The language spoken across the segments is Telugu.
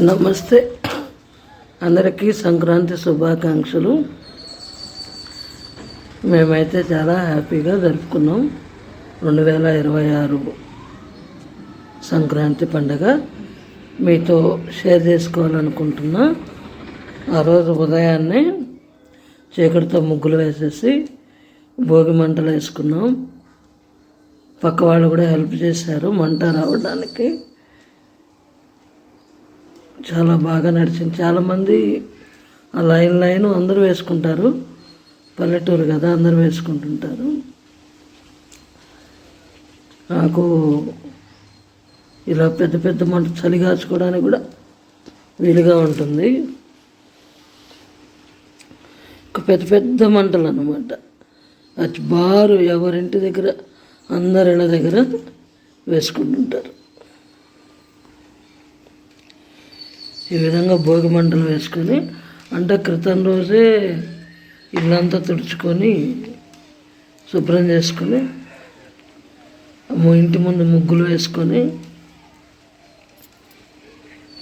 నమస్తే. అందరికీ సంక్రాంతి శుభాకాంక్షలు. మేమైతే చాలా హ్యాపీగా జరుపుకున్నాం. రెండు వేల ఇరవై ఆరు సంక్రాంతి పండగ. మీతో షేర్ చేసుకోవాలనుకుంటున్నా. ఆ రోజు ఉదయాన్నే చీకటితో ముగ్గులు వేసేసి భోగి మంటలు వేసుకున్నాం. పక్క వాళ్ళు కూడా హెల్ప్ చేశారు. మంట రావడానికి చాలా బాగా నడిచింది. చాలామంది ఆ లైన్ లైన్ అందరూ వేసుకుంటారు. పల్లెటూరు కదా అందరూ వేసుకుంటుంటారు. నాకు ఇలా పెద్ద పెద్ద మంట చలి కాచుకోవడానికి కూడా వీలుగా ఉంటుంది. ఒక పెద్ద పెద్ద మంటలు అన్నమాట అది బారు ఎవరింటి దగ్గర అందరి ఇళ్ళ దగ్గర వేసుకుంటుంటారు. ఈ విధంగా భోగి మంటలు వేసుకొని అంటే క్రితం రోజే ఇల్లంతా తుడుచుకొని శుభ్రం చేసుకొని ఇంటి ముందు ముగ్గులు వేసుకొని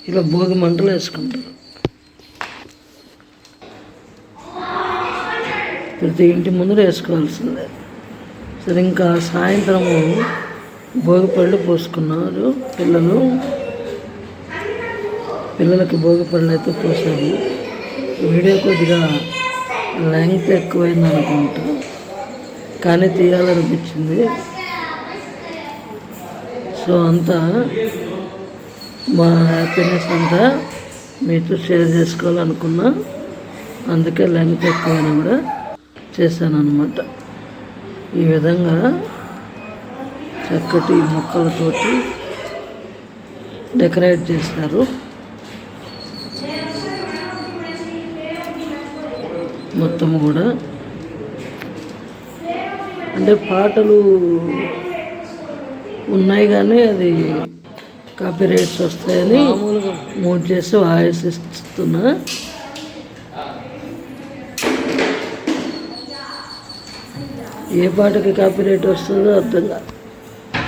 ఇలా భోగి మంటలు వేసుకుంటారు. ప్రతి ఇంటి ముందు వేసుకోవాల్సిందే. సరే ఇంకా సాయంత్రము భోగి పళ్ళు పోసుకున్నారు పిల్లలు. పిల్లలకి భోగి పళ్ళు అయితే పోసాము వీడియో కొద్దిగా లెంగ్త్ ఎక్కువైంది అనుకుంటా. కానీ తీయాలనిపించింది సో అంతా మా హ్యాపీనెస్ అంతా మీతో షేర్ చేసుకోవాలనుకున్నా అందుకే లెంగ్త్ ఎక్కువైనా కూడా చేశాను అనమాట ఈ విధంగా చక్కటి మొక్కలతోటి డెకరేట్ చేశారు. మొత్తం కూడా. అంటే పాటలు ఉన్నాయి కానీ అది కాపీ రైట్స్ వస్తాయని మూడ్ చేసి వాయిస్ ఇస్తున్నా. ఏ పాటకి కాపీ రైట్ వస్తుందో అర్థం కాదు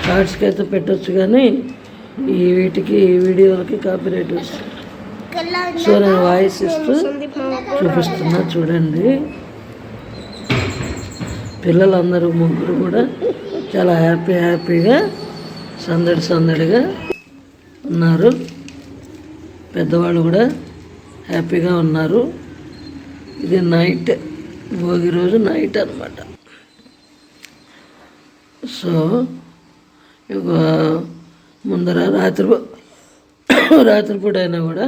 షార్ట్స్కి అయితే పెట్టొచ్చు కానీ ఈ వీటికి ఈ వీడియోలకి కాపీ రైట్ వస్తుంది. సో నేను వాయిస్ ఇస్తూ చూపిస్తున్నా చూడండి. పిల్లలందరూ ముగ్గురు కూడా చాలా హ్యాపీ హ్యాపీగా సందడి సందడిగా ఉన్నారు. పెద్దవాళ్ళు కూడా హ్యాపీగా ఉన్నారు. ఇది నైట్ భోగి రోజు నైట్ అనమాట సో ఇక ముందర రాత్రి రాత్రిపూట అయినా కూడా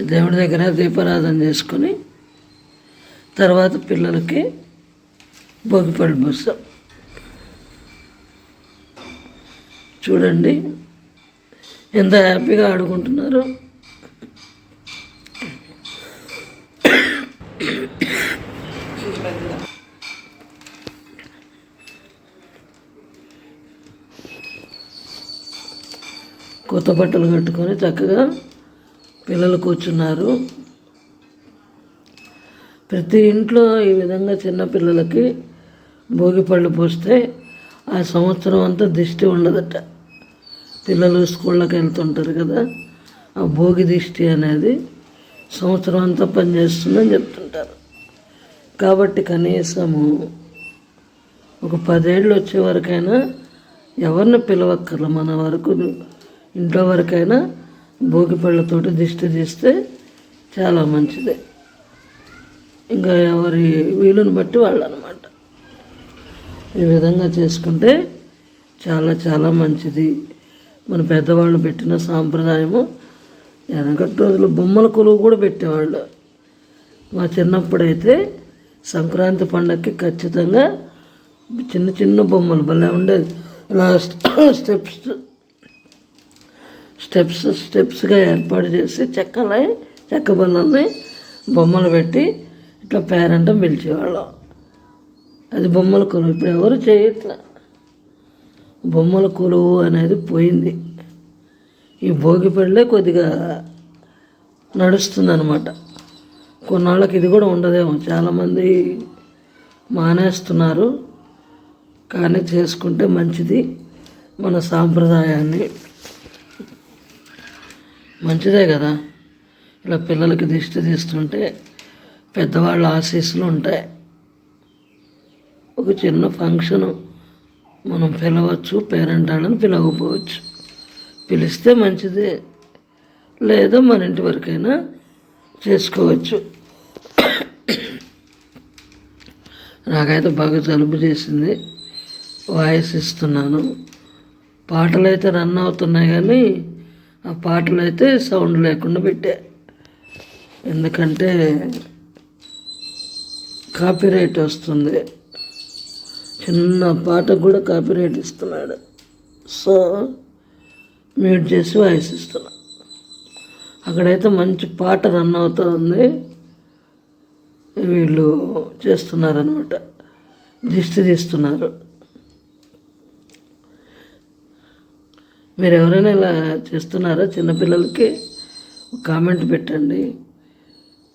దేవుడి దగ్గర దీపారాధన చేసుకొని తర్వాత పిల్లలకి భోగిపళ్ళు పోస్తాం. చూడండి ఎంత హ్యాపీగా ఆడుకుంటున్నారు. కొత్త బట్టలు కట్టుకొని చక్కగా పిల్లలు కూర్చున్నారు. ప్రతి ఇంట్లో ఈ విధంగా చిన్న పిల్లలకి భోగి పళ్ళు పోస్తే ఆ సంవత్సరం అంతా దిష్టి ఉండదట. పిల్లలు స్కూళ్ళకి వెళ్తుంటారు కదా ఆ భోగి దిష్టి అనేది సంవత్సరం అంతా పనిచేస్తుందని చెప్తుంటారు. కాబట్టి కనీసము ఒక పదేళ్ళు వచ్చే వరకైనా ఎవరిని పిలవక్కర్ల. మన వరకు ఇంట్లో వరకైనా భోగిపళ్ళతో దిష్టి తీస్తే చాలా మంచిది. ఇంకా ఎవరి వీలుని బట్టి వాళ్ళు అనమాట ఈ విధంగా చేసుకుంటే చాలా చాలా మంచిది. మన పెద్దవాళ్ళు పెట్టిన సాంప్రదాయము వెనకటి రోజులు బొమ్మల కొలువు కూడా పెట్టేవాళ్ళు. మా చిన్నప్పుడైతే సంక్రాంతి పండగకి ఖచ్చితంగా చిన్న చిన్న బొమ్మలు భలే ఉండేది ఇలా స్టెప్స్ స్టెప్స్ స్టెప్స్గా ఏర్పాటు చేసి చెక్కలై చెక్క బల్లల్ని బొమ్మలు పెట్టి ఇట్లా పేరంటం పిలిచేవాళ్ళం. అది బొమ్మల కొలువు. ఇప్పుడు ఎవరు చేయట్లా. బొమ్మల కొలువు అనేది పోయింది. ఈ భోగి పళ్ళే కొద్దిగా నడుస్తుంది అనమాట కొన్నాళ్ళకి ఇది కూడా ఉండదేమో. చాలామంది మానేస్తున్నారు. కానీ చేసుకుంటే మంచిది మన సాంప్రదాయాన్ని. మంచిదే కదా. ఇలా పిల్లలకి దిష్టి తీస్తుంటే పెద్దవాళ్ళ ఆశీస్సులు ఉంటాయి. ఒక చిన్న ఫంక్షను మనం పిలవచ్చు పేరెంట్ వాళ్ళని పిలవకపోవచ్చు. పిలిస్తే మంచిదే. లేదా మన ఇంటి వరకైనా చేసుకోవచ్చు. నాకైతే బాగా జలుబు చేసింది. వాయిస్ ఇస్తున్నాను. పాటలు అయితే రన్ అవుతున్నాయి కానీ ఆ పాటలు అయితే సౌండ్ లేకుండా పెట్టా. ఎందుకంటే కాపీరైట్ వస్తుంది. చిన్న పాటకు కూడా కాపీరైట్ ఇస్తున్నాడు. సో మ్యూట్ చేసి వాయిస్ ఇస్తున్నా అక్కడైతే మంచి పాట రన్ అవుతూ ఉంది. వీళ్ళు చేస్తున్నారనమాట దిష్టి తీస్తున్నారు. మీరు ఎవరైనా ఇలా చేస్తున్నారా చిన్నపిల్లలకి? కామెంట్ పెట్టండి.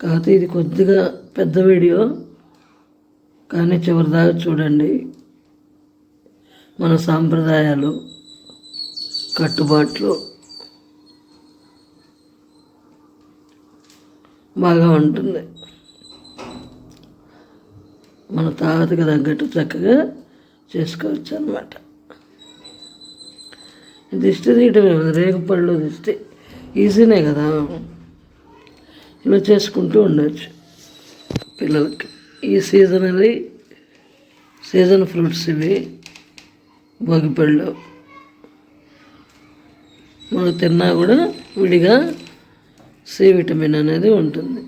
కాకపోతే ఇది కొద్దిగా పెద్ద వీడియో. కానీ చివరి దాకా చూడండి. మన సాంప్రదాయాలు కట్టుబాట్లు బాగా ఉంటుంది. మన తాతకు తగ్గట్టు చక్కగా చేసుకోవచ్చు అన్నమాట. దిష్టి తీయటమే ఉంది రేగుపళ్ళు దిష్టి. ఈజీనే కదా. ఇలా చేసుకుంటూ ఉండొచ్చు పిల్లలకి. ఈ సీజన్ అది సీజన్ ఫ్రూట్స్ ఇవి భోగిపళ్ళు మనం తిన్నా కూడా విడిగా సి విటమిన్ అనేది ఉంటుంది.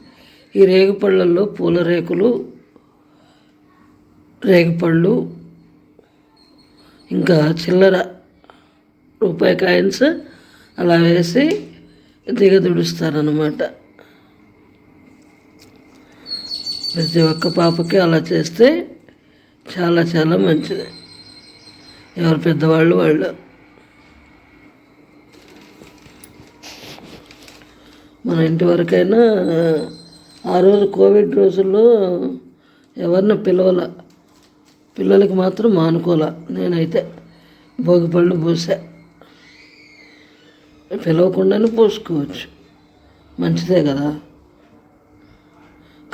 ఈ రేగుపళ్ళల్లో పూల రేకులు రేగిపళ్ళు ఇంకా చిల్లర రూపాయి కాయిన్స్ అలా వేసి దిగదుడుస్తారనమాట ప్రతి ఒక్క పాపకి అలా చేస్తే చాలా చాలా మంచిది. ఎవరు పెద్దవాళ్ళు వాళ్ళు. మన ఇంటి వరకైనా ఆ రోజు కోవిడ్ రోజుల్లో ఎవరిని పిలవల. పిల్లలకి మాత్రం మానుకోలే. నేనైతే భోగిపళ్ళు పూసా. పిలవకుండానే పోసుకోవచ్చు. మంచిదే కదా.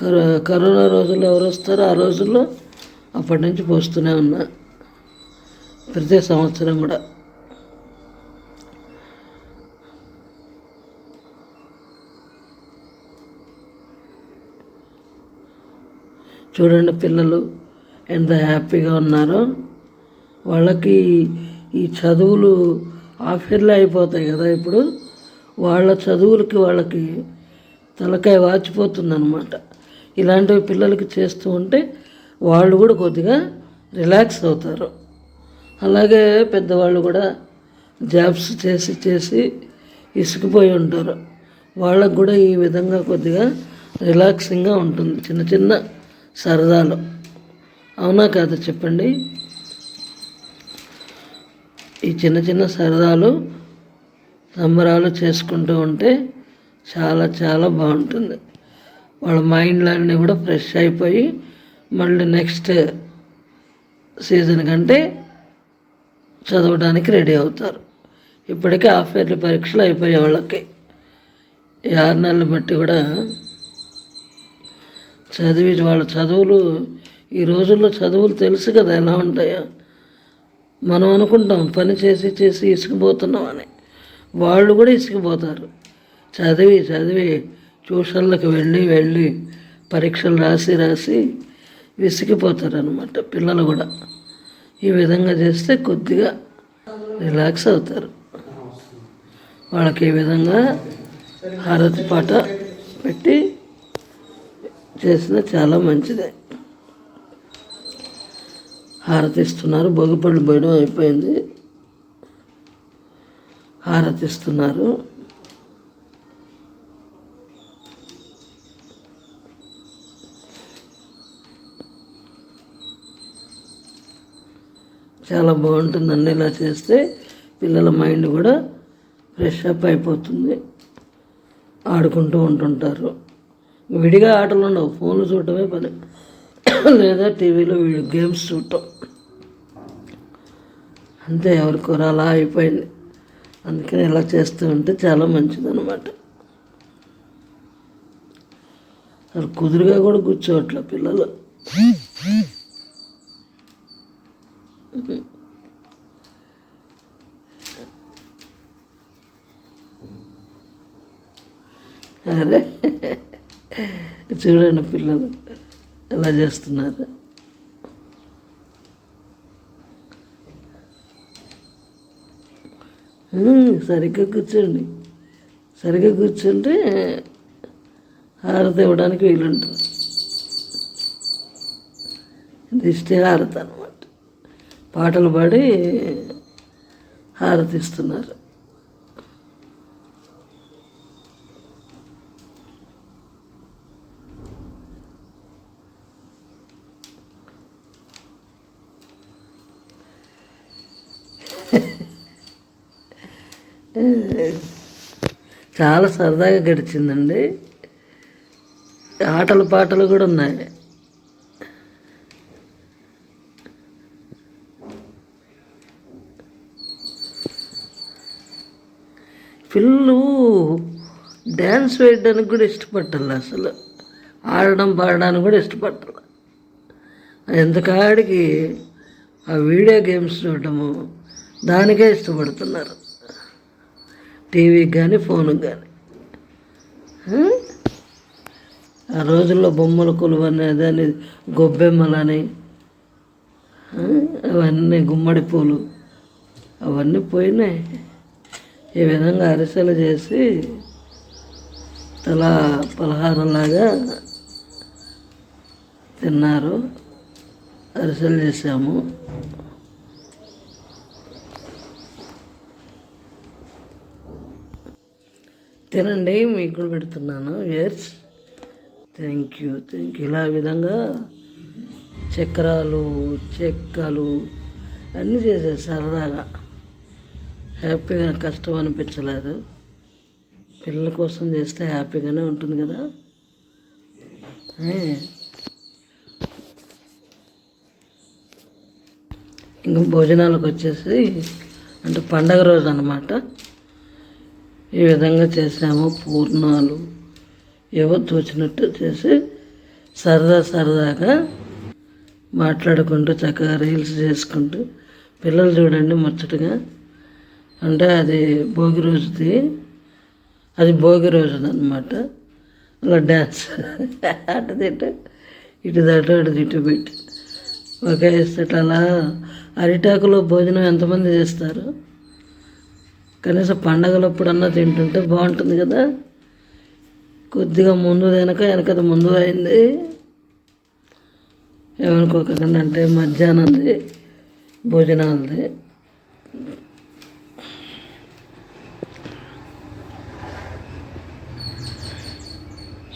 కరో కరోనా రోజుల్లో ఎవరు వస్తారో ఆ రోజుల్లో అప్పటి నుంచి పోస్తూనే ఉన్నా. ప్రతి సంవత్సరం కూడా. చూడండి పిల్లలు ఎంత హ్యాపీగా ఉన్నారో. వాళ్ళకి ఈ చదువులు ఆఫీర్లో అయిపోతాయి కదా ఇప్పుడు. వాళ్ళ చదువులకి వాళ్ళకి తలకాయ వాచిపోతుందన్నమాట. ఇలాంటివి పిల్లలకి చేస్తూ ఉంటే వాళ్ళు కూడా కొద్దిగా రిలాక్స్ అవుతారు. అలాగే పెద్దవాళ్ళు కూడా జాబ్స్ చేసి చేసి ఇసుకుపోయి ఉంటారు. వాళ్ళకు కూడా ఈ విధంగా కొద్దిగా రిలాక్సింగ్గా ఉంటుంది. చిన్న చిన్న సరదాలు. అవునా కాదా చెప్పండి? ఈ చిన్న చిన్న సరదాలు సంబరాలు చేసుకుంటూ ఉంటే చాలా చాలా బాగుంటుంది. వాళ్ళ మైండ్లన్నీ కూడా ఫ్రెష్ అయిపోయి మళ్ళీ నెక్స్ట్ సీజన్ కంటే చదవడానికి రెడీ అవుతారు. ఇప్పటికే హాఫ్ ఇయర్లీ పరీక్షలు అయిపోయే వాళ్ళకి. ఈ ఆరు నెలలు బట్టి కూడా చదివి వాళ్ళ చదువులు ఈ రోజుల్లో చదువులు తెలుసు కదా ఎలా ఉంటాయో. మనం అనుకుంటాం పని చేసి చేసి ఇసుకుపోతున్నాం అని. వాళ్ళు కూడా ఇసుకుపోతారు. చదివి చదివి ట్యూషన్లకు వెళ్ళి వెళ్ళి పరీక్షలు రాసి రాసి విసిగిపోతారు అనమాట పిల్లలు కూడా. ఈ విధంగా చేస్తే కొద్దిగా రిలాక్స్ అవుతారు. వాళ్ళకి ఈ విధంగా హారతి పాట పెట్టి చేసిన చాలా మంచిదే. హారతి ఇస్తున్నారు భోగిపళ్ళు పోయడం అయిపోయింది. హారతి ఇస్తున్నారు చాలా బాగుంటుందండి ఇలా చేస్తే. పిల్లల మైండ్ కూడా ఫ్రెష్ అప్ అయిపోతుంది. ఆడుకుంటూ ఉంటుంటారు. విడిగా ఆటలు ఉండవు. ఫోన్లు చూడటమే పని. లేదా టీవీలో వీడియో గేమ్స్ చూడటం. అంతే ఎవరికోరు అలా అయిపోయింది. అందుకని ఇలా చేస్తూ ఉంటే చాలా మంచిదన్నమాట. అసలు కుదురుగా కూడా కూర్చోవట్లే పిల్లలు. అరే చూడండి పిల్లలు. ఎలా చేస్తున్నారు. సరిగ్గా కూర్చోండి. సరిగ్గా కూర్చుంటే హారతి ఇవ్వడానికి వీలుంటుంది. దిష్టి హారత అనమాట పాటలు పాడి హారతి చాలా సరదాగా గడిచిందండి. ఆటలు పాటలు కూడా ఉన్నాయి. పిల్లలు డ్యాన్స్ వేయడానికి కూడా ఇష్టపట్టాలి అసలు. ఆడడం పాడడానికి కూడా ఇష్టపట్టాలి ఎంతకాడికి ఆ వీడియో గేమ్స్ చూడటము దానికే ఇష్టపడుతున్నారు. టీవీకి కానీ ఫోన్కి కానీ ఆ రోజుల్లో బొమ్మల కొలువు అనేది అని గొబ్బెమ్మలని అవన్నీ గుమ్మడి పూలు అవన్నీ పోయినాయి. ఈ విధంగా అరిసెలు చేసి తలా పలహారంలాగా తిన్నారు. అరిసెలు చేసాము తినండి మీకు కూడా పెడుతున్నాను. Yes thank you thank you ఇలా విధంగా చక్రాలు చెక్కలు అన్నీ చేశారు సరదాగా. హ్యాపీగా కష్టం అనిపించలేదు. పిల్లల కోసం చేస్తే హ్యాపీగానే ఉంటుంది కదా. Hmm. ఇంకా భోజనాలకు వచ్చేసి అంటే పండగ రోజు అన్నమాట. ఈ విధంగా చేసాము పూర్ణాలు. ఏవో తోచినట్టు చేసి సరదా సరదాగా మాట్లాడుకుంటూ చక్కగా రీల్స్ చేసుకుంటూ పిల్లలు చూడండి ముచ్చటగా. అంటే అది భోగి రోజుది. అది భోగి రోజుది అనమాట అలా డ్యాన్స్ అటు తిట్టు ఇటు దాటు అటు తిట్టు పెట్టి. ఒకే ఇస్తట అలా అరిటాకులో భోజనం ఎంతమంది చేస్తారు? కనీసం పండగలప్పుడన్నా తింటుంటే బాగుంటుంది కదా. కొద్దిగా ముందు వెనక వెనకద ముందు అయింది. ఏమనుకోకండి అంటే మధ్యాహ్నంది భోజనాలది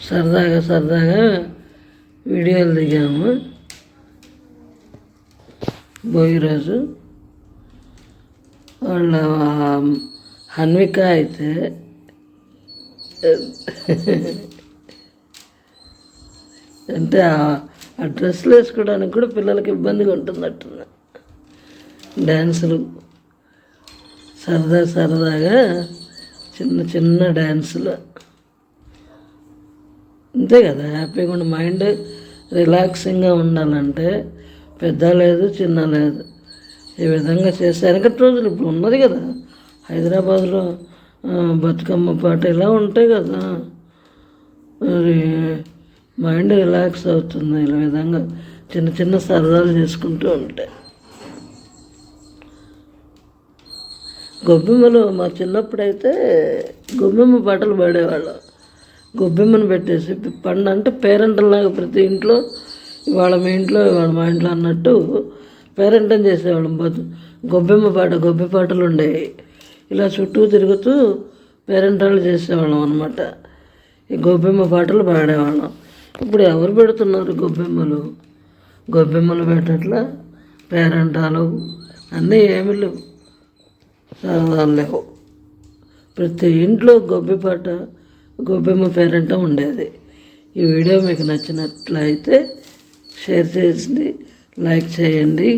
సరదాగా సరదాగా వీడియోలు దిగాము. భోగి రోజు వాళ్ళ హన్విక అయితే అంటే ఆ- డ్రెస్సులు వేసుకోవడానికి కూడా పిల్లలకి ఇబ్బందిగా ఉంటుందట్టున్నా. డ్యాన్సులు సరదా సరదాగా చిన్న చిన్న డ్యాన్సులు అంతే కదా హ్యాపీగా ఉండి. మైండ్ రిలాక్సింగ్గా ఉండాలంటే పెద్ద లేదు చిన్న లేదు. ఈ విధంగా చేస్తే వెనకటి రోజులు ఇప్పుడు ఉన్నది కదా. హైదరాబాద్లో బతుకమ్మ పాట ఇలా ఉంటాయి కదా. మరి మైండ్ రిలాక్స్ అవుతుంది ఇలా విధంగా చిన్న చిన్న సరదాలు చేసుకుంటూ ఉంటాయి గొబ్బెమ్మలు మా చిన్నప్పుడైతే గొబ్బెమ్మ పాటలు పాడేవాళ్ళం. గొబ్బెమ్మను పెట్టేసి పండు అంటే పేరెంటల్లాగా ప్రతి ఇంట్లో ఇవాళ మీ ఇంట్లో ఇవాళ మా ఇంట్లో అన్నట్టు పేరెంటం చేసేవాళ్ళం. బతు గొబ్బెమ్మ పాట గొబ్బె పాటలు ఉండేవి. ఇలా చుట్టూ తిరుగుతూ పేరెంటాలు చేసేవాళ్ళం అనమాట ఈ గొబ్బెమ్మ పాటలు పాడేవాళ్ళం. ఇప్పుడు ఎవరు పెడుతున్నారు గొబ్బెమ్మలు? గొబ్బెమ్మలు పెట్టట్లా పేరెంటాలు అన్నీ ఏమి లేవు. సరదాలు లేవు. ప్రతి ఇంట్లో గొబ్బె పాట గొబ్బెమ్మ పేరెంట ఉండేది. ఈ వీడియో మీకు నచ్చినట్లయితే షేర్ చేసి లైక్ చేయండి.